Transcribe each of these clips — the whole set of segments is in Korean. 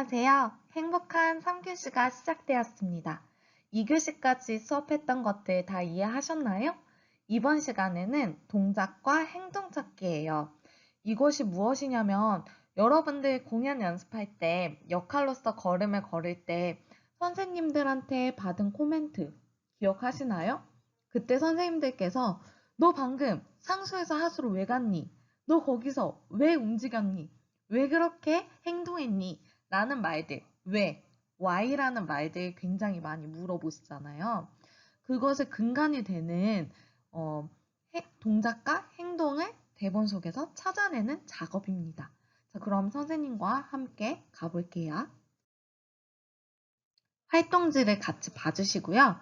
안녕하세요. 행복한 3교시가 시작되었습니다. 2교시까지 수업했던 것들 다 이해하셨나요? 이번 시간에는 동작과 행동 찾기예요. 이것이 무엇이냐면 여러분들 공연 연습할 때 역할로서 걸음을 걸을 때 선생님들한테 받은 코멘트 기억하시나요? 그때 선생님들께서 너 방금 상수에서 하수로 왜 갔니? 너 거기서 왜 움직였니? 왜 그렇게 행동했니? 라는 말들, 왜, why라는 말들 굉장히 많이 물어보시잖아요. 그것의 근간이 되는 어, 동작과 행동을 대본 속에서 찾아내는 작업입니다. 자, 그럼 선생님과 함께 가볼게요. 활동지를 같이 봐주시고요.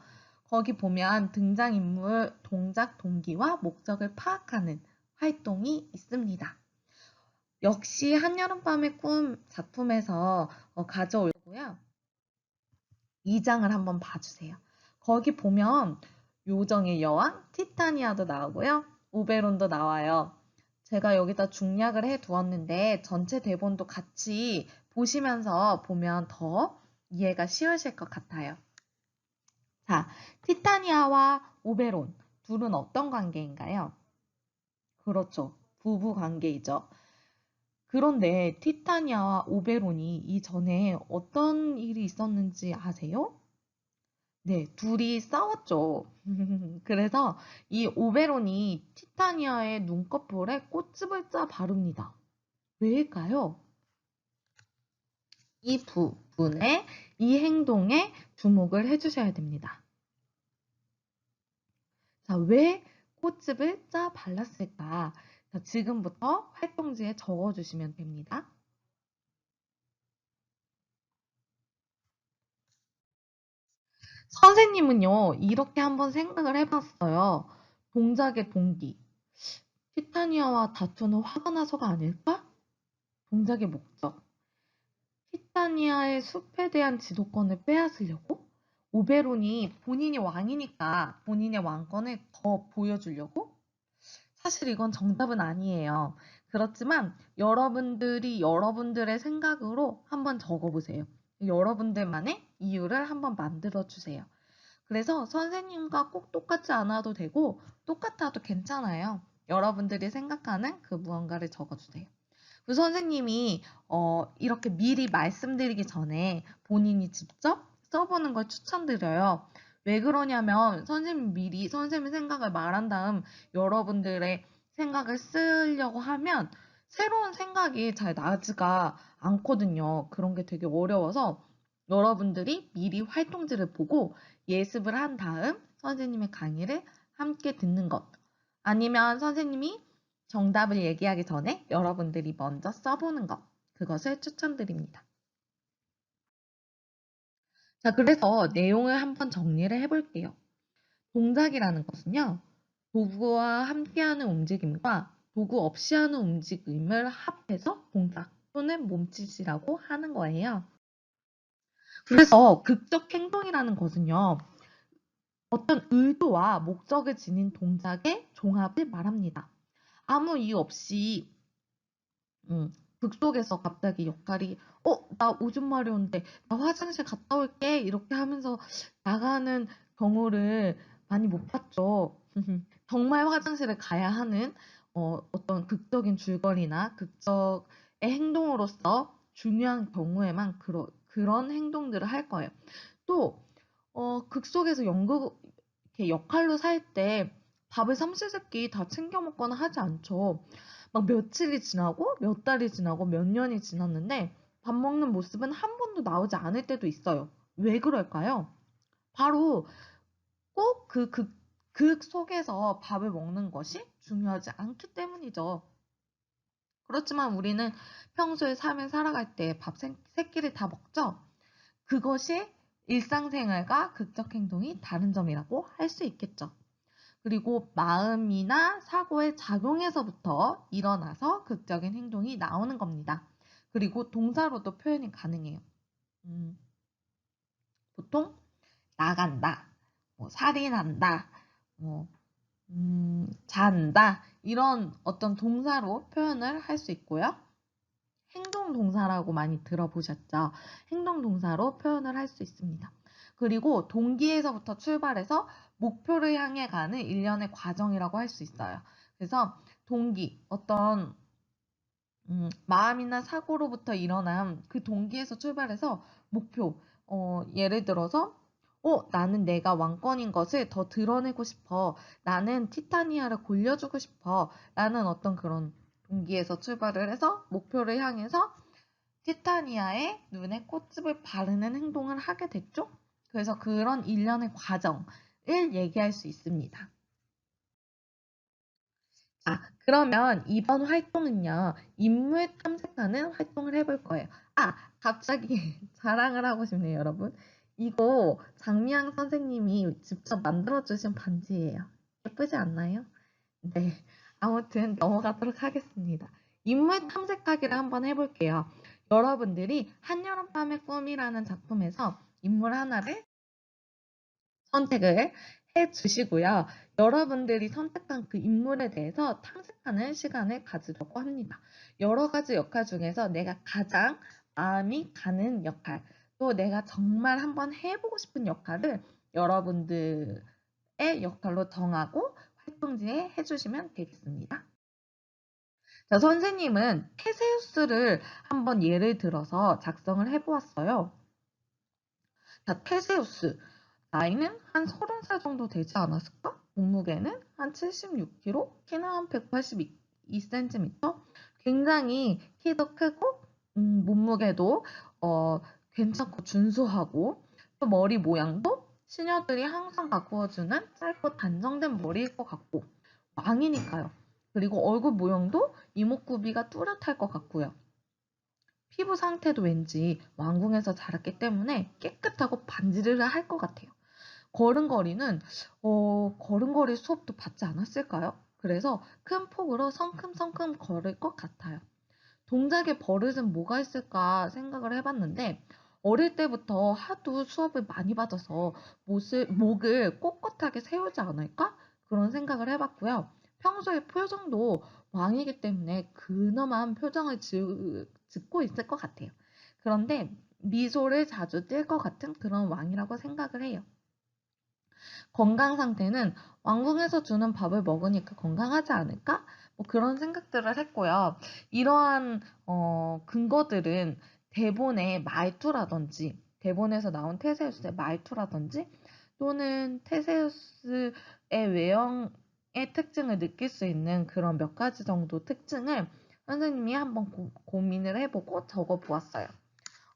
거기 보면 등장인물, 동작, 동기와 목적을 파악하는 활동이 있습니다. 역시 한여름밤의 꿈 작품에서 어, 가져오고요. 2장을 한번 봐주세요. 거기 보면 요정의 여왕, 티타니아도 나오고요. 오베론도 나와요. 제가 여기다 중략을 해 두었는데 전체 대본도 같이 보시면서 보면 더 이해가 쉬우실 것 같아요. 자, 티타니아와 오베론 둘은 어떤 관계인가요? 그렇죠. 부부 관계이죠. 그런데 티타니아와 오베론이 이전에 어떤 일이 있었는지 아세요? 네, 둘이 싸웠죠. 그래서 이 오베론이 티타니아의 눈꺼풀에 꽃집을 짜 바릅니다. 왜일까요? 이 부분에, 이 행동에 주목을 해주셔야 됩니다. 자, 왜 꽃집을 짜 발랐을까? 자, 지금부터 활동지에 적어주시면 됩니다. 선생님은요, 이렇게 한번 생각을 해봤어요. 동작의 동기. 티타니아와 다투는 화가 나서가 아닐까? 동작의 목적. 티타니아의 숲에 대한 지도권을 빼앗으려고? 오베론이 본인이 왕이니까 본인의 왕권을 더 보여주려고? 사실 이건 정답은 아니에요. 그렇지만 여러분들이 여러분들의 생각으로 한번 적어보세요. 여러분들만의 이유를 한번 만들어 주세요. 그래서 선생님과 꼭 똑같지 않아도 되고 똑같아도 괜찮아요. 여러분들이 생각하는 그 무언가를 적어주세요. 그 선생님이 어, 이렇게 미리 말씀드리기 전에 본인이 직접 써보는 걸 추천드려요. 왜 그러냐면 선생님 미리 선생님 생각을 말한 다음 여러분들의 생각을 쓰려고 하면 새로운 생각이 잘 나지가 않거든요. 그런 게 되게 어려워서 여러분들이 미리 활동지를 보고 예습을 한 다음 선생님의 강의를 함께 듣는 것. 아니면 선생님이 정답을 얘기하기 전에 여러분들이 먼저 써보는 것. 그것을 추천드립니다. 자, 그래서 내용을 한번 정리를 해볼게요. 동작이라는 것은요, 도구와 함께하는 움직임과 도구 없이 하는 움직임을 합해서 동작 또는 몸짓이라고 하는 거예요. 그래서 극적 행동이라는 것은요, 어떤 의도와 목적을 지닌 동작의 종합을 말합니다. 아무 이유 없이 음, 극속에서 갑자기 역할이 어, 나 오줌 마려운데 나 화장실 갔다 올게 이렇게 하면서 나가는 경우를 많이 못 봤죠. 정말 화장실에 가야 하는 어, 어떤 극적인 줄거리나 극적의 행동으로서 중요한 경우에만 그러, 그런 행동들을 할 거예요. 또 어, 극 속에서 연극 이렇게 역할로 살 때 밥을 삼시세끼 다 챙겨 먹거나 하지 않죠. 막 며칠이 지나고 몇 달이 지나고 몇 년이 지났는데 밥 먹는 모습은 한 번도 나오지 않을 때도 있어요. 왜 그럴까요? 바로 꼭그 극, 극 속에서 밥을 먹는 것이 중요하지 않기 때문이죠. 그렇지만 우리는 평소에 삶을 살아갈 때 밥 세끼를 다 먹죠? 그것이 일상생활과 극적 행동이 다른 점이라고 할 수 있겠죠. 그리고 마음이나 사고의 작용에서부터 일어나서 극적인 행동이 나오는 겁니다. 그리고 동사로도 표현이 가능해요. 음, 보통 나간다, 뭐 살인한다, 뭐 음, 잔다 이런 어떤 동사로 표현을 할 수 있고요. 행동 동사라고 많이 들어보셨죠? 행동 동사로 표현을 할 수 있습니다. 그리고 동기에서부터 출발해서 목표를 향해 가는 일련의 과정이라고 할 수 있어요. 그래서 동기, 어떤 음, 마음이나 사고로부터 일어난 그 동기에서 출발해서 목표, 어, 예를 들어서 어, 나는 내가 왕권인 것을 더 드러내고 싶어. 나는 티타니아를 골려주고 싶어. 라는 어떤 그런 동기에서 출발을 해서 목표를 향해서 티타니아의 눈에 꽃집을 바르는 행동을 하게 됐죠. 그래서 그런 일련의 과정을 얘기할 수 있습니다. 자, 그러면 이번 활동은요, 인물 탐색하는 활동을 해볼 거예요. 아, 갑자기 자랑을 하고 싶네요, 여러분. 이거 장미양 선생님이 직접 만들어주신 반지예요. 예쁘지 않나요? 네. 아무튼 넘어가도록 하겠습니다. 인물 탐색하기를 한번 해볼게요. 여러분들이 한여름밤의 꿈이라는 작품에서 인물 하나를 선택을 해 주시고요. 여러분들이 선택한 그 인물에 대해서 탐색하는 시간을 가지려고 합니다. 여러 가지 역할 중에서 내가 가장 마음이 가는 역할, 또 내가 정말 한번 해보고 싶은 역할을 여러분들의 역할로 정하고 활동지에 해주시면 되겠습니다. 자, 선생님은 테세우스를 한번 예를 들어서 작성을 해보았어요. 자, 테세우스. 나이는 한 30살 정도 되지 않았을까? 몸무게는 한 76kg, 키는 한 182cm. 굉장히 키도 크고, 음, 몸무게도 어, 괜찮고 준수하고, 또 머리 모양도 시녀들이 항상 가꾸어주는 짧고 단정된 머리일 것 같고, 왕이니까요. 그리고 얼굴 모형도 이목구비가 뚜렷할 것 같고요. 피부 상태도 왠지 왕궁에서 자랐기 때문에 깨끗하고 반지를 할것 같아요. 걸음걸이는 어, 걸음걸이 수업도 받지 않았을까요? 그래서 큰 폭으로 성큼성큼 걸을 것 같아요. 동작의 버릇은 뭐가 있을까 생각을 해봤는데 어릴 때부터 하도 수업을 많이 받아서 못을, 목을 꼿꼿하게 세우지 않을까? 그런 생각을 해봤고요. 평소에 표정도 왕이기 때문에 근엄한 표정을 짓고 있을 것 같아요. 그런데 미소를 자주 띌것 같은 그런 왕이라고 생각을 해요. 건강 상태는 왕궁에서 주는 밥을 먹으니까 건강하지 않을까? 뭐 그런 생각들을 했고요. 이러한 어, 근거들은 대본의 말투라든지 대본에서 나온 테세우스의 말투라든지 또는 테세우스의 외형 의 특징을 느낄 수 있는 그런 몇 가지 정도 특징을 선생님이 한번 고, 민을 해보고 적어 보았어요.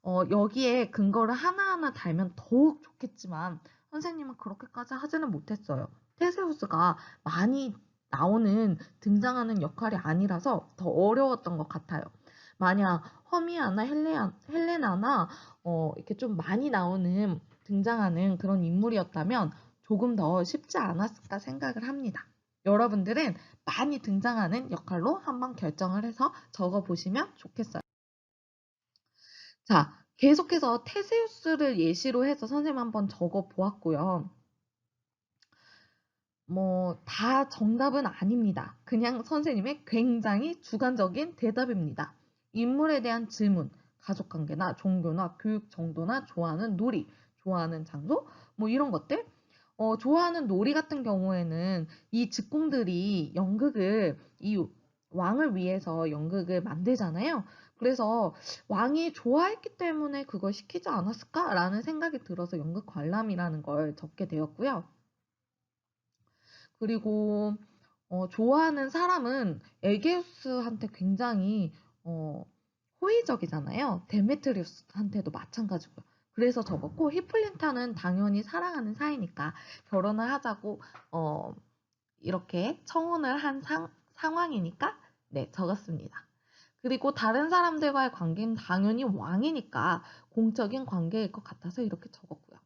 어, 여기에 근거를 하나하나 달면 더욱 좋겠지만 선생님은 그렇게까지 하지는 못했어요. 테세우스가 많이 나오는 등장하는 역할이 아니라서 더 어려웠던 것 같아요. 만약 허미아나 헬레나, 헬레나나 어, 이렇게 좀 많이 나오는 등장하는 그런 인물이었다면 조금 더 쉽지 않았을까 생각을 합니다. 여러분들은 많이 등장하는 역할로 한번 결정을 해서 적어 보시면 좋겠어요. 자, 계속해서 테세우스를 예시로 해서 선생님 한번 적어 보았고요. 뭐, 다 정답은 아닙니다. 그냥 선생님의 굉장히 주관적인 대답입니다. 인물에 대한 질문, 가족관계나 종교나 교육 정도나 좋아하는 놀이, 좋아하는 장소, 뭐 이런 것들. 어, 좋아하는 놀이 같은 경우에는 이 직공들이 연극을, 이 왕을 위해서 연극을 만들잖아요. 그래서 왕이 좋아했기 때문에 그걸 시키지 않았을까라는 생각이 들어서 연극 관람이라는 걸 적게 되었고요. 그리고 어, 좋아하는 사람은 에게우스한테 굉장히 어, 호의적이잖아요. 데메트리우스한테도 마찬가지고요. 그래서 적었고 히플린타는 당연히 사랑하는 사이니까 결혼을 하자고 어, 이렇게 청혼을 한 상, 상황이니까 네 적었습니다. 그리고 다른 사람들과의 관계는 당연히 왕이니까 공적인 관계일 것 같아서 이렇게 적었고요.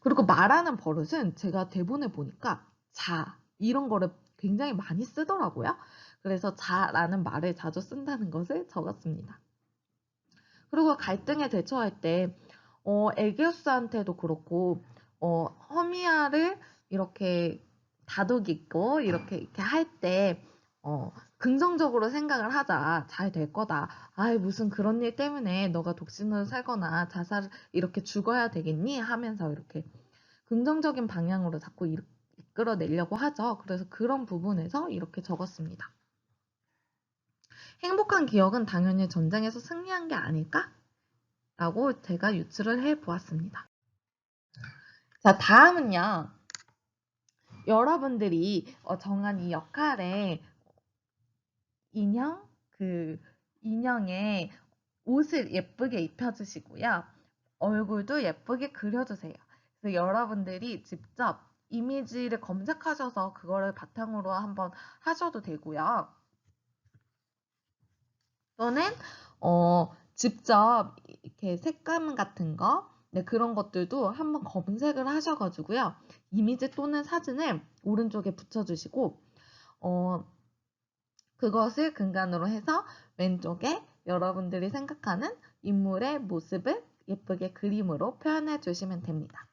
그리고 말하는 버릇은 제가 대본에 보니까 자 이런 거를 굉장히 많이 쓰더라고요. 그래서 자라는 말을 자주 쓴다는 것을 적었습니다. 그리고 갈등에 대처할 때 어, 에게우스한테도 그렇고 어, 허미아를 이렇게 다독이고 이렇게 이렇게 할때 어, 긍정적으로 생각을 하자. 잘 될 거다. 아이, 무슨 그런 일 때문에 너가 독신으로 살거나 자살, 이렇게 죽어야 되겠니? 하면서 이렇게 긍정적인 방향으로 자꾸 이- 이끌어내려고 하죠. 그래서 그런 부분에서 이렇게 적었습니다. 행복한 기억은 당연히 전쟁에서 승리한 게 아닐까? 라고 제가 유추를 해 보았습니다. 자, 다음은요. 여러분들이 어, 정한 이 역할에 인형, 그 인형에 옷을 예쁘게 입혀주시고요. 얼굴도 예쁘게 그려주세요. 그래서 여러분들이 직접 이미지를 검색하셔서 그거를 바탕으로 한번 하셔도 되고요. 또는 어, 직접 이렇게 색감 같은 거, 네, 그런 것들도 한번 검색을 하셔가지고요. 이미지 또는 사진을 오른쪽에 붙여주시고, 어, 그것을 근간으로 해서 왼쪽에 여러분들이 생각하는 인물의 모습을 예쁘게 그림으로 표현해 주시면 됩니다.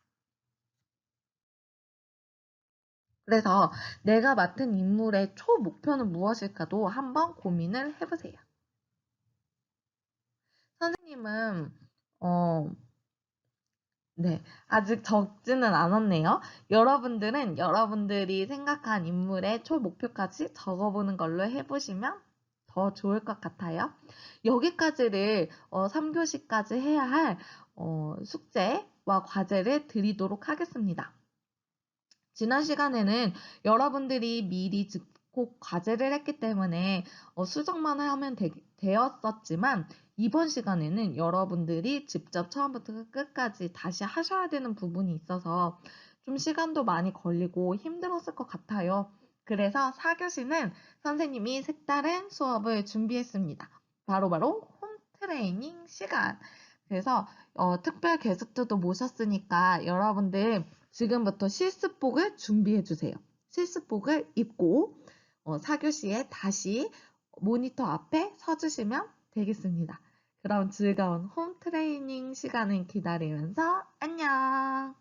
그래서 내가 맡은 인물의 초 목표는 무엇일까도 한번 고민을 해보세요. 선생님은, 어, 네, 아직 적지는 않았네요. 여러분들은 여러분들이 생각한 인물의 초 목표까지 적어보는 걸로 해보시면 더 좋을 것 같아요. 여기까지를 어, 3교시까지 해야 할 어, 숙제와 과제를 드리도록 하겠습니다. 지난 시간에는 여러분들이 미리 즉콕 과제를 했기 때문에 어, 수정만 하면 되, 되었었지만 이번 시간에는 여러분들이 직접 처음부터 끝까지 다시 하셔야 되는 부분이 있어서 좀 시간도 많이 걸리고 힘들었을 것 같아요. 그래서 4교시는 선생님이 색다른 수업을 준비했습니다. 바로바로 홈 트레이닝 시간. 그래서 어, 특별 게스트도 모셨으니까 여러분들 지금부터 실습복을 준비해 주세요. 실습복을 입고 어, 4교시에 다시 모니터 앞에 서주시면 되겠습니다. 그럼 즐거운 홈 트레이닝 시간을 기다리면서 안녕!